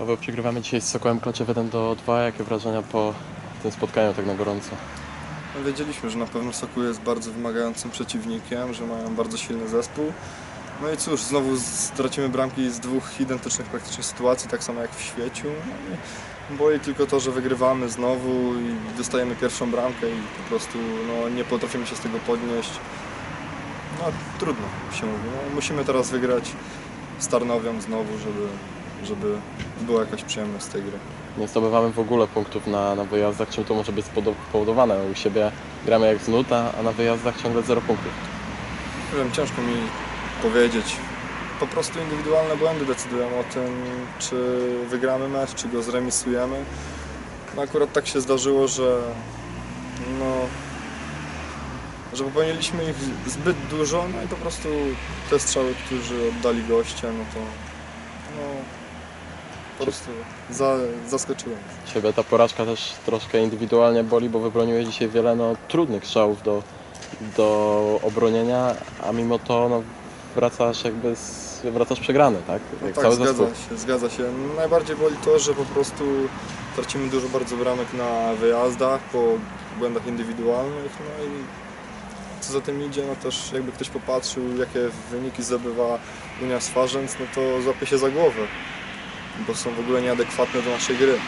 Paweł, przegrywamy dzisiaj z Sokołem Kloczew 1 do 2. Jakie wrażenia po tym spotkaniu tak na gorąco? No, wiedzieliśmy, że na pewno Soku jest bardzo wymagającym przeciwnikiem, że mają bardzo silny zespół. No i cóż, znowu stracimy bramki z dwóch identycznych praktycznie sytuacji, tak samo jak w świeciu. No i boli tylko to, że wygrywamy znowu i dostajemy pierwszą bramkę i po prostu no, nie potrafimy się z tego podnieść. No trudno się mówi. No, musimy teraz wygrać z Tarnowią znowu, żeby, żeby była jakaś przyjemność z tej gry. Nie zdobywamy w ogóle punktów na, na wyjazdach. Czym to może być spowodowane? U siebie gramy jak z nuta, a na wyjazdach ciągle 0 punktów. Nie wiem, ciężko mi powiedzieć. Po prostu indywidualne błędy decydują o tym, czy wygramy mecz, czy go zremisujemy. No akurat tak się zdarzyło, że no, że popełniliśmy ich zbyt dużo, no i po prostu te strzały, którzy oddali goście, no to po prostu za, zaskoczyłem. Ciebie ta porażka też troszkę indywidualnie boli, bo wybroniłeś dzisiaj wiele no, trudnych strzałów do, do obronienia, a mimo to no, wracasz jakby z, wracasz przegrany, tak? No Jak tak, cały zgadza zespół. się, zgadza się. Najbardziej boli to, że po prostu tracimy dużo bardzo bramek na wyjazdach po błędach indywidualnych. No i co za tym idzie, no też jakby ktoś popatrzył, jakie wyniki zdobywa Unia Swarzędz, no to złapie się za głowę, bo są w ogóle nieadekwatne do naszej gry.